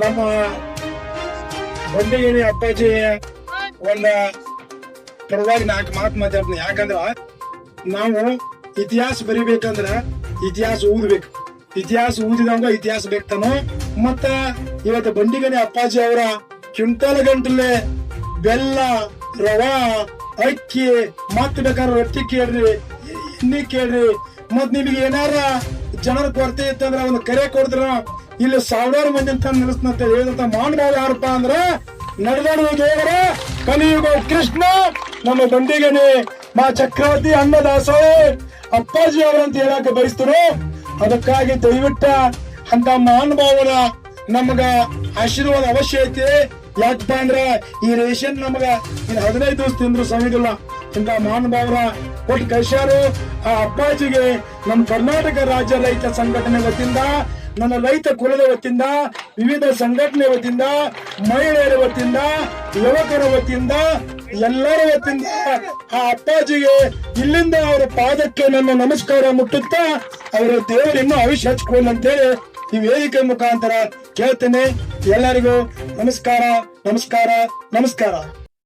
ನಮ್ಮ ಬಂಡಿಗಿರಿ ಅಪ್ಪಾಜಿ ಒಂದ ಪರವಾಗಿ ನಾಲ್ಕು ಮಾತು ಮಾತಾಡ್ತೀನಿ. ಯಾಕಂದ್ರ ನಾವು ಇತಿಹಾಸ ಬರಿಬೇಕಂದ್ರ ಇತಿಹಾಸ ಊದ್ಬೇಕು. ಇತಿಹಾಸ ಓದಿದಂಗ ಇತಿಹಾಸ ಬೇಕ್ತಾನೋ, ಮತ್ತ ಇವತ್ತು ಬಂಡಿಗನಿ ಅಪ್ಪಾಜಿ ಅವರ ಕ್ವಿಂಟಲ್ ಗಂಟಲೆ ಬೆಲ್ಲ, ರವಾ, ಅಕ್ಕಿ ಮತ್ ಬೇಕಾದ್ರೆ ರೊಟ್ಟಿ ಕೇಳ್ರಿ, ಎಣ್ಣೆ ಕೇಳ್ರಿ. ಮತ್ ನಿಮಗೆ ಏನಾರ ಜನರ ಕೊರತೆ ಇತ್ತಂದ್ರ ಒಂದು ಕರೆ ಕೊಡಿದ್ರ ಇಲ್ಲಿ ಸಾವಿರಾರು ಮಂದಿ ತಂದು ನಿಲ್ಲಿಸ್ತಂತ ಹೇಳಿದಂತ ಮಾನವ ಯಾರಪ್ಪ ಅಂದ್ರೆ, ನಡೆದಾಡುವ ದೇವರ ಕಲಿಯುಗ ಕೃಷ್ಣ, ನಮ್ಮ ಬಂದಿಗನಿ ಮಾ ಚಕ್ರವರ್ತಿ ಅನ್ನದಾಸೋ ಅಪ್ಪಾಜಿ ಅವರಂತ ಹೇಳಕ್ಕೆ ಬಯಸ್ತರು, ಅದಕ್ಕಾಗಿ ದಯವಿಟ್ಟ ಅಂತ ಮಹಾನುಭಾವರ ನಮಗ ಆಶೀರ್ವಾದ ಅವಶ್ಯ ಐತಿ. ಯಾಕಪ್ಪ ಅಂದ್ರೆ, ಈ ರೇಷನ್ ನಮಗ ಇನ್ ಹದಿನೈದು ದಿವಸ ತಿಂದ್ರು ಸಮಿದಿಲ್ಲ ಇಂತ ಮಹಾನುಭಾವರ ಕೊಟ್ಟು ಕಳಿಸ್ಯಾರು. ಆ ಅಪ್ಪಾಜಿಗೆ ನಮ್ಮ ಕರ್ನಾಟಕ ರಾಜ್ಯ ರೈತ ಸಂಘಟನೆ ವತಿಯಿಂದ ನನ್ನ ರೈತ ಕುಲದ ವತಿಯಿಂದ ವಿವಿಧ ಸಂಘಟನೆ ವತಿಯಿಂದ ಮಹಿಳೆಯರ ವತಿಯಿಂದ ಯುವಕರ ವತಿಯಿಂದ ಎಲ್ಲರ ವತಿಯಿಂದ ಆ ಅಪ್ಪಾಜಿಗೆ ಇಲ್ಲಿಂದ ಅವರ ಪಾದಕ್ಕೆ ನನ್ನ ನಮಸ್ಕಾರ ಮುಟ್ಟುತ್ತಾ ಅವರ ದೇವರು ಆಯುಷ್ ಅಂತೇಳಿ ಈ ವೇದಿಕೆ ಮುಖಾಂತರ ಕೇಳ್ತೇನೆ. ಎಲ್ಲರಿಗೂ ನಮಸ್ಕಾರ ನಮಸ್ಕಾರ ನಮಸ್ಕಾರ.